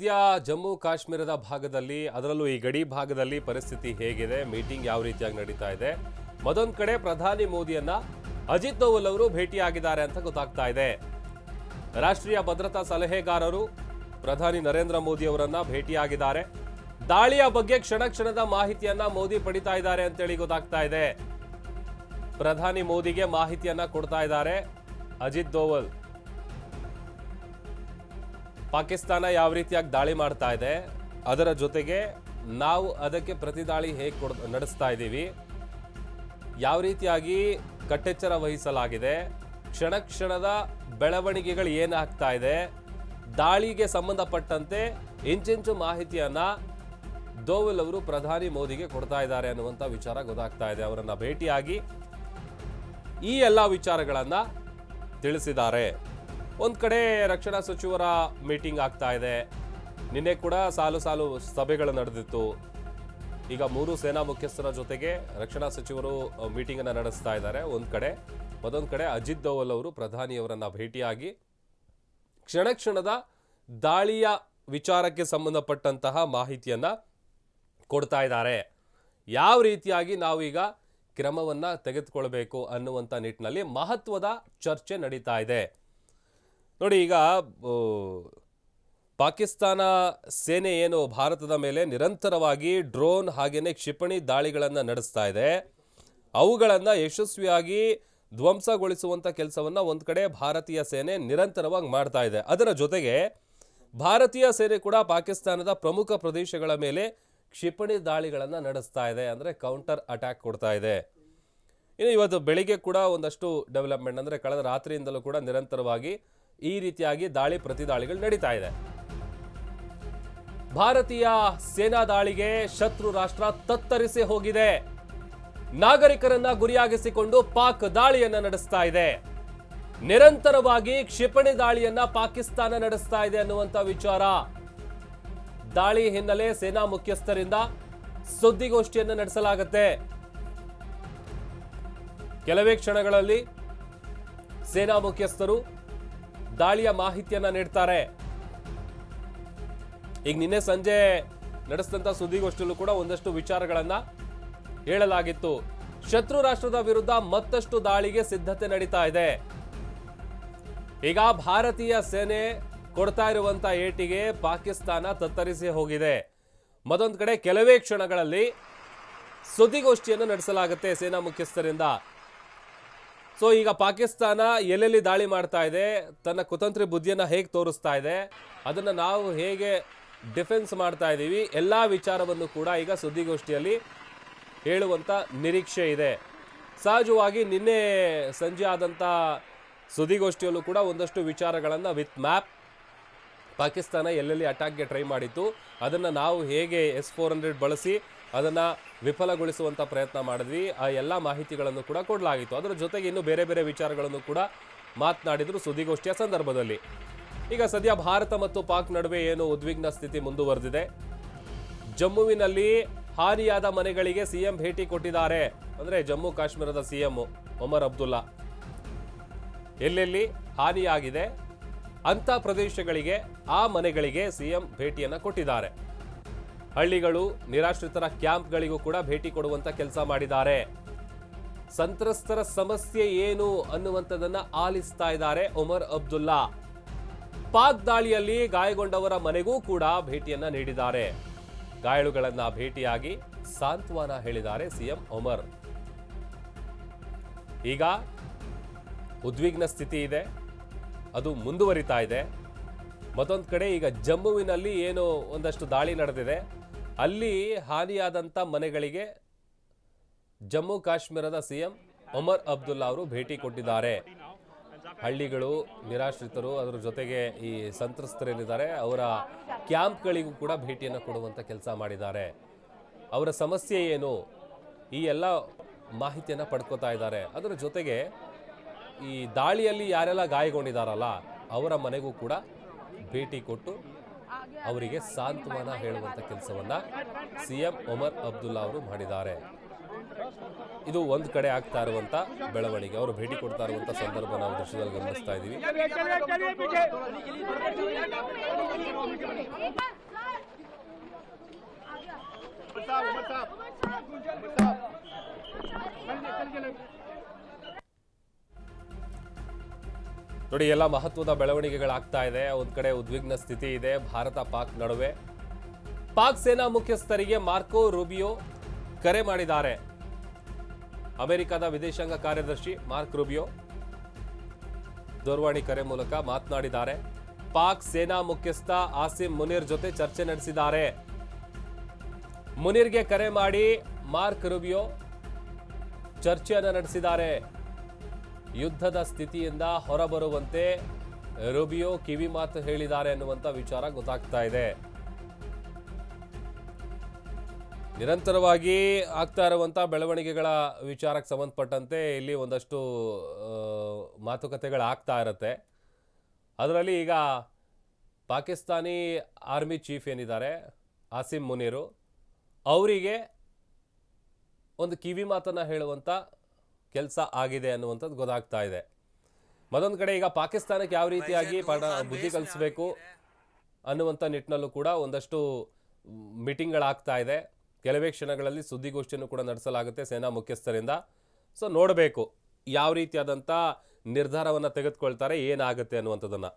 ಸದ್ಯ ಜಮ್ಮು ಕಾಶ್ಮೀರದ ಭಾಗದಲ್ಲಿ, ಅದರಲ್ಲೂ ಈ ಗಡಿ ಭಾಗದಲ್ಲಿ ಪರಿಸ್ಥಿತಿ ಹೇಗಿದೆ, ಮೀಟಿಂಗ್ ಯಾವ ರೀತಿಯಾಗಿ ನಡೀತಾ ಇದೆ? ಮತ್ತೊಂದು ಕಡೆ ಪ್ರಧಾನಿ ಮೋದಿಯನ್ನ ಅಜಿತ್ ದೋವಲ್ ಅವರು ಭೇಟಿಯಾಗಿದ್ದಾರೆ ಅಂತ ಗೊತ್ತಾಗ್ತಾ ಇದೆ. ರಾಷ್ಟ್ರೀಯ ಭದ್ರತಾ ಸಲಹೆಗಾರರು ಪ್ರಧಾನಿ ನರೇಂದ್ರ ಮೋದಿ ಅವರನ್ನ ಭೇಟಿಯಾಗಿದ್ದಾರೆ. ದಾಳಿಯ ಬಗ್ಗೆ ಕ್ಷಣ ಕ್ಷಣದ ಮಾಹಿತಿಯನ್ನ ಮೋದಿ ಪಡಿತಾ ಇದ್ದಾರೆ ಅಂತೇಳಿ ಗೊತ್ತಾಗ್ತಾ ಇದೆ. ಪ್ರಧಾನಿ ಮೋದಿಗೆ ಮಾಹಿತಿಯನ್ನ ಕೊಡ್ತಾ ಇದ್ದಾರೆ ಅಜಿತ್ ದೋವಲ್. ಪಾಕಿಸ್ತಾನ ಯಾವ ರೀತಿಯಾಗಿ ದಾಳಿ ಮಾಡ್ತಾ ಇದೆ, ಅದರ ಜೊತೆಗೆ ನಾವು ಅದಕ್ಕೆ ಪ್ರತಿದಾಳಿ ಹೇಗೆ ಕೊಡ್, ನಡೆಸ್ತಾ ಇದ್ದೀವಿ, ಯಾವ ರೀತಿಯಾಗಿ ಕಟ್ಟೆಚ್ಚರ ವಹಿಸಲಾಗಿದೆ, ಕ್ಷಣ ಕ್ಷಣದ ಬೆಳವಣಿಗೆಗಳು ಏನಾಗ್ತಾ ಇದೆ, ದಾಳಿಗೆ ಸಂಬಂಧಪಟ್ಟಂತೆ ಇಂಚಿಂಚು ಮಾಹಿತಿಯನ್ನು ದೋವಲ್ ಅವರು ಪ್ರಧಾನಿ ಮೋದಿಗೆ ಕೊಡ್ತಾ ಇದ್ದಾರೆ ಅನ್ನುವಂಥ ವಿಚಾರ ಗೊತ್ತಾಗ್ತಾ ಇದೆ. ಅವರನ್ನು ಭೇಟಿಯಾಗಿ ಈ ಎಲ್ಲ ವಿಚಾರಗಳನ್ನು ತಿಳಿಸಿದ್ದಾರೆ. ಒಂದ್ ಕಡೆ ರಕ್ಷಣಾ ಸಚಿವರ ಮೀಟಿಂಗ್ ಆಗ್ತಾ ಇದೆ. ನಿನ್ನೆ ಕೂಡ ಸಾಲು ಸಾಲು ಸಭೆಗಳು ನಡೆದಿತ್ತು. ಈಗ ಮೂರು ಸೇನಾ ಮುಖ್ಯಸ್ಥರ ಜೊತೆಗೆ ರಕ್ಷಣಾ ಸಚಿವರು ಮೀಟಿಂಗ್ ಅನ್ನ ನಡೆಸ್ತಾ ಇದ್ದಾರೆ. ಒಂದು ಕಡೆ ಮತ್ತೊಂದು ಕಡೆ ಅಜಿತ್ ದೋವಲ್ ಅವರು ಪ್ರಧಾನಿಯವರನ್ನು ಭೇಟಿಯಾಗಿ ಕ್ಷಣ ಕ್ಷಣದ ದಾಳಿಯ ವಿಚಾರಕ್ಕೆ ಸಂಬಂಧಪಟ್ಟಂತಹ ಮಾಹಿತಿಯನ್ನ ಕೊಡ್ತಾ ಇದ್ದಾರೆ. ಯಾವ ರೀತಿಯಾಗಿ ನಾವೀಗ ಕ್ರಮವನ್ನ ತೆಗೆದುಕೊಳ್ಬೇಕು ಅನ್ನುವಂಥ ನಿಟ್ಟಿನಲ್ಲಿ ಮಹತ್ವದ ಚರ್ಚೆ ನಡೀತಾ ಇದೆ. ನೋಡಿ, ಈಗ ಪಾಕಿಸ್ತಾನ ಸೇನೆ ಏನು ಭಾರತದ ಮೇಲೆ ನಿರಂತರವಾಗಿ ಡ್ರೋನ್ ಹಾಗೆಯೇ ಕ್ಷಿಪಣಿ ದಾಳಿಗಳನ್ನು ನಡೆಸ್ತಾ ಇದೆ. ಅವುಗಳನ್ನು ಯಶಸ್ವಿಯಾಗಿ ಧ್ವಂಸಗೊಳಿಸುವಂಥ ಕೆಲಸವನ್ನು ಒಂದು ಕಡೆ ಭಾರತೀಯ ಸೇನೆ ನಿರಂತರವಾಗಿ ಮಾಡ್ತಾ ಇದೆ. ಅದರ ಜೊತೆಗೆ ಭಾರತೀಯ ಸೇನೆ ಕೂಡ ಪಾಕಿಸ್ತಾನದ ಪ್ರಮುಖ ಪ್ರದೇಶಗಳ ಮೇಲೆ ಕ್ಷಿಪಣಿ ದಾಳಿಗಳನ್ನು ನಡೆಸ್ತಾ ಇದೆ ಅಂದರೆ ಕೌಂಟರ್ ಅಟ್ಯಾಕ್ ಕೊಡ್ತಾ ಇದೆ. ಇನ್ನು ಇವತ್ತು ಬೆಳಿಗ್ಗೆ ಕೂಡ ಒಂದಷ್ಟು ಡೆವಲಪ್ಮೆಂಟ್ ಅಂದರೆ ಕಳೆದ ರಾತ್ರಿಯಿಂದಲೂ ಕೂಡ ನಿರಂತರವಾಗಿ ಈ ರೀತಿಯಾಗಿ ದಾಳಿ ಪ್ರತಿದಾಳಿಗಳು ನಡೀತಾ ಇದೆ. ಭಾರತೀಯ ಸೇನಾ ದಾಳಿಗೆ ಶತ್ರು ರಾಷ್ಟ್ರ ತತ್ತರಿಸಿ ಹೋಗಿದೆ. ನಾಗರಿಕರನ್ನ ಗುರಿಯಾಗಿಸಿಕೊಂಡು ಪಾಕ್ ದಾಳಿಯನ್ನ ನಡೆಸ್ತಾ ಇದೆ. ನಿರಂತರವಾಗಿ ಕ್ಷಿಪಣಿ ದಾಳಿಯನ್ನ ಪಾಕಿಸ್ತಾನ ನಡೆಸ್ತಾ ಇದೆ ಅನ್ನುವಂತ ವಿಚಾರ. ದಾಳಿ ಹಿನ್ನೆಲೆ ಸೇನಾ ಮುಖ್ಯಸ್ಥರಿಂದ ಸುದ್ದಿಗೋಷ್ಠಿಯನ್ನು ನಡೆಸಲಾಗುತ್ತೆ. ಕೆಲವೇ ಕ್ಷಣಗಳಲ್ಲಿ ಸೇನಾ ಮುಖ್ಯಸ್ಥರು ದಾಳಿಯ ಮಾಹಿತಿಯನ್ನ ನೀಡ್ತಾರೆ. ಈಗ ನಿನ್ನೆ ಸಂಜೆ ನಡೆಸಿದಂತ ಸುದ್ದಿಗೋಷ್ಠಿಯಲ್ಲೂ ಕೂಡ ಒಂದಷ್ಟು ವಿಚಾರಗಳನ್ನ ಹೇಳಲಾಗಿತ್ತು. ಶತ್ರು ರಾಷ್ಟ್ರದ ವಿರುದ್ಧ ಮತ್ತಷ್ಟು ದಾಳಿಗೆ ಸಿದ್ಧತೆ ನಡೀತಾ ಇದೆ. ಈಗ ಭಾರತೀಯ ಸೇನೆ ಕೊಡ್ತಾ ಇರುವಂತ ಏಟಿಗೆ ಪಾಕಿಸ್ತಾನ ತತ್ತರಿಸಿ ಹೋಗಿದೆ. ಮತ್ತೊಂದು ಕಡೆ ಕೆಲವೇ ಕ್ಷಣಗಳಲ್ಲಿ ಸುದ್ದಿಗೋಷ್ಠಿಯನ್ನು ನಡೆಸಲಾಗುತ್ತೆ ಸೇನಾ ಮುಖ್ಯಸ್ಥರಿಂದ. ಸೊ ಈಗ ಪಾಕಿಸ್ತಾನ ಎಲ್ಲೆಲ್ಲಿ ದಾಳಿ ಮಾಡ್ತಾ ಇದೆ, ತನ್ನ ಕುತಂತ್ರಿ ಬುದ್ಧಿಯನ್ನು ಹೇಗೆ ತೋರಿಸ್ತಾ ಇದೆ, ಅದನ್ನು ನಾವು ಹೇಗೆ ಡಿಫೆನ್ಸ್ ಮಾಡ್ತಾ ಇದ್ದೀವಿ ಎಲ್ಲ ವಿಚಾರವನ್ನು ಕೂಡ ಈಗ ಸುದ್ದಿಗೋಷ್ಠಿಯಲ್ಲಿ ಹೇಳುವಂಥ ನಿರೀಕ್ಷೆ ಇದೆ. ಸಹಜವಾಗಿ ನಿನ್ನೆ ಸಂಜೆ ಆದಂಥ ಸುದ್ದಿಗೋಷ್ಠಿಯಲ್ಲೂ ಕೂಡ ಒಂದಷ್ಟು ವಿಚಾರಗಳನ್ನು ವಿತ್ ಮ್ಯಾಪ್ ಪಾಕಿಸ್ತಾನ ಎಲ್ಲೆಲ್ಲಿ ಅಟ್ಯಾಕ್ಗೆ ಟ್ರೈ ಮಾಡಿತ್ತು, ಅದನ್ನು ನಾವು ಹೇಗೆ ಎಸ್ ಫೋರ್ ಹಂಡ್ರೆಡ್ ಬಳಸಿ ಅದನ್ನು ವಿಫಲಗೊಳಿಸುವಂಥ ಪ್ರಯತ್ನ ಮಾಡಿದ್ವಿ. ಆ ಎಲ್ಲ ಮಾಹಿತಿಗಳನ್ನು ಕೂಡ ಕೊಡಲಾಗಿತ್ತು. ಅದರ ಜೊತೆಗೆ ಇನ್ನೂ ಬೇರೆ ಬೇರೆ ವಿಚಾರಗಳನ್ನು ಕೂಡ ಮಾತನಾಡಿದರು ಸುದ್ದಿಗೋಷ್ಠಿಯ ಸಂದರ್ಭದಲ್ಲಿ. ಈಗ ಸದ್ಯ ಭಾರತ ಮತ್ತು ಪಾಕ್ ನಡುವೆ ಏನು ಉದ್ವಿಗ್ನ ಸ್ಥಿತಿ ಮುಂದುವರೆದಿದೆ? ಜಮ್ಮುವಿನಲ್ಲಿ ಹಾನಿಯಾದ ಮನೆಗಳಿಗೆ ಸಿಎಂ ಭೇಟಿ ಕೊಟ್ಟಿದ್ದಾರೆ. ಅಂದರೆ ಜಮ್ಮು ಕಾಶ್ಮೀರದ ಸಿಎಂ ಒಮರ್ ಅಬ್ದುಲ್ಲಾ. ಎಲ್ಲೆಲ್ಲಿ ಹಾನಿಯಾಗಿದೆ? ಅಂತ ಪ್ರದೇಶಗಳಿಗೆ, ಆ ಮನೆಗಳಿಗೆ ಸಿಎಂ ಭೇಟಿಯನ್ನು ಕೊಟ್ಟಿದ್ದಾರೆ. ಹಳ್ಳಿಗಳು ನಿರಾಶ್ರಿತರ ಕ್ಯಾಂಪ್ಗಳಿಗೂ ಕೂಡ ಭೇಟಿ ಕೊಡುವಂಥ ಕೆಲಸ ಮಾಡಿದ್ದಾರೆ. ಸಂತ್ರಸ್ತರ ಸಮಸ್ಯೆ ಏನು ಅನ್ನುವಂಥದ್ದನ್ನ ಆಲಿಸ್ತಾ ಇದ್ದಾರೆ ಒಮರ್ ಅಬ್ದುಲ್ಲಾ. ಪಾಕ್ ದಾಳಿಯಲ್ಲಿ ಗಾಯಗೊಂಡವರ ಮನೆಗೂ ಕೂಡ ಭೇಟಿಯನ್ನ ನೀಡಿದ್ದಾರೆ. ಗಾಯಾಳುಗಳನ್ನ ಭೇಟಿಯಾಗಿ ಸಾಂತ್ವನ ಹೇಳಿದ್ದಾರೆ ಸಿಎಂ ಒಮರ್. ಈಗ ಉದ್ವಿಗ್ನ ಸ್ಥಿತಿ ಇದೆ. ಅದು ಮುಂದುವರಿತಾ ಇದೆ. ಮತ್ತೊಂದು ಕಡೆ ಈಗ ಜಮ್ಮುವಿನಲ್ಲಿ ಏನು ಒಂದಷ್ಟು ದಾಳಿ ನಡೆದಿದೆ. ಅಲ್ಲಿ ಹಾನಿಯಾದಂಥ ಮನೆಗಳಿಗೆ ಜಮ್ಮು ಕಾಶ್ಮೀರದ ಸಿಎಂ ಒಮರ್ ಅಬ್ದುಲ್ಲಾ ಅವರು ಭೇಟಿ ಕೊಟ್ಟಿದ್ದಾರೆ. ಹಳ್ಳಿಗಳು ನಿರಾಶ್ರಿತರು, ಅದರ ಜೊತೆಗೆ ಈ ಸಂತ್ರಸ್ತರೇನಿದ್ದಾರೆ ಅವರ ಕ್ಯಾಂಪ್ಗಳಿಗೂ ಕೂಡ ಭೇಟಿಯನ್ನು ಕೊಡುವಂಥ ಕೆಲಸ ಮಾಡಿದ್ದಾರೆ. ಅವರ ಸಮಸ್ಯೆ ಏನು? ಈ ಎಲ್ಲ ಮಾಹಿತಿಯನ್ನು ಪಡ್ಕೋತಾ ಇದ್ದಾರೆ. ಅದರ ಜೊತೆಗೆ ಈ ದಾಳಿಯಲ್ಲಿ ಯಾರೆಲ್ಲ ಗಾಯಗೊಂಡಿದ್ದಾರಲ್ಲ ಅವರ ಮನೆಗೂ ಕೂಡ ಭೇಟಿ ಕೊಟ್ಟು ಅವರಿಗೆ ಸಾಂತ್ವನ ಹೇಳುವಂಥ ಕೆಲಸವನ್ನ ಸಿಎಂ ಒಮರ್ ಅಬ್ದುಲ್ಲಾ ಅವರು ಮಾಡಿದ್ದಾರೆ. ಇದು ಒಂದು ಕಡೆ ಆಗ್ತಾ ಇರುವಂತ ಬೆಳವಣಿಗೆ. ಅವರು ಭೇಟಿ ಕೊಡ್ತಾ ಇರುವಂತ ಸಂದರ್ಭ ನಾವು ದೃಶ್ಯದಲ್ಲಿ ಗಮನಿಸ್ತಾ ಇದ್ದೀವಿ. ನೋಡಿ, ಎಲ್ಲ ಮಹತ್ವದ ಬೆಳವಣಿಗೆಗಳಾಗ್ತಾ ಇದೆ. ಒಂದ್ ಕಡೆ ಉದ್ವಿಗ್ನ ಸ್ಥಿತಿ ಇದೆ, ಭಾರತ ಪಾಕ್ ನಡುವೆ. ಪಾಕ್ ಸೇನಾ ಮುಖ್ಯಸ್ಥರಿಗೆ ಮಾರ್ಕೋ ರೂಬಿಯೋ ಕರೆ ಮಾಡಿದ್ದಾರೆ. ಅಮೆರಿಕದ ವಿದೇಶಾಂಗ ಕಾರ್ಯದರ್ಶಿ ಮಾರ್ಕ್ ರೂಬಿಯೋ ದೂರವಾಣಿ ಕರೆ ಮೂಲಕ ಮಾತನಾಡಿದ್ದಾರೆ. ಪಾಕ್ ಸೇನಾ ಮುಖ್ಯಸ್ಥ ಆಸಿಮ್ ಮುನೀರ್ ಜೊತೆ ಚರ್ಚೆ ನಡೆಸಿದ್ದಾರೆ. ಮುನೀರ್ಗೆ ಕರೆ ಮಾಡಿ ಮಾರ್ಕ್ ರೂಬಿಯೋ ಚರ್ಚೆಯನ್ನು ನಡೆಸಿದ್ದಾರೆ. ಯುದ್ಧದ ಸ್ಥಿತಿಯಿಂದ ಹೊರಬರುವಂತೆ ರುಬಿಯೋ ಕಿವಿ ಮಾತು ಹೇಳಿದ್ದಾರೆ ಅನ್ನುವಂಥ ವಿಚಾರ ಗೊತ್ತಾಗ್ತಾ ಇದೆ. ನಿರಂತರವಾಗಿ ಆಗ್ತಾ ಇರುವಂಥ ಬೆಳವಣಿಗೆಗಳ ವಿಚಾರಕ್ಕೆ ಸಂಬಂಧಪಟ್ಟಂತೆ ಇಲ್ಲಿ ಒಂದಷ್ಟು ಮಾತುಕತೆಗಳಾಗ್ತಾ ಇರುತ್ತೆ. ಅದರಲ್ಲಿ ಈಗ ಪಾಕಿಸ್ತಾನಿ ಆರ್ಮಿ ಚೀಫ್ ಏನಿದ್ದಾರೆ ಆಸಿಮ್ ಮುನೀರು, ಅವರಿಗೆ ಒಂದು ಕಿವಿ ಮಾತನ್ನು ಹೇಳುವಂಥ ಕೆಲಸ ಆಗಿದೆ ಅನ್ನುವಂಥದ್ದು ಗೊತ್ತಾಗ್ತಾ ಇದೆ. ಮತ್ತೊಂದು ಕಡೆ ಈಗ ಪಾಕಿಸ್ತಾನಕ್ಕೆ ಯಾವ ರೀತಿಯಾಗಿ ಪಾಠ ಬುದ್ಧಿ ಕಲಿಸ್ಬೇಕು ಅನ್ನುವಂಥ ನಿಟ್ಟಿನಲ್ಲೂ ಕೂಡ ಒಂದಷ್ಟು ಮೀಟಿಂಗ್ಗಳಾಗ್ತಾ ಇದೆ. ಕೆಲವೇ ಕ್ಷಣಗಳಲ್ಲಿ ಸುದ್ದಿಗೋಷ್ಠಿಯನ್ನು ಕೂಡ ನಡೆಸಲಾಗುತ್ತೆ ಸೇನಾ ಮುಖ್ಯಸ್ಥರಿಂದ. ಸೊ ನೋಡಬೇಕು ಯಾವ ರೀತಿಯಾದಂಥ ನಿರ್ಧಾರವನ್ನು ತೆಗೆದುಕೊಳ್ತಾರೆ ಏನಾಗುತ್ತೆ ಅನ್ನುವಂಥದ್ದನ್ನು.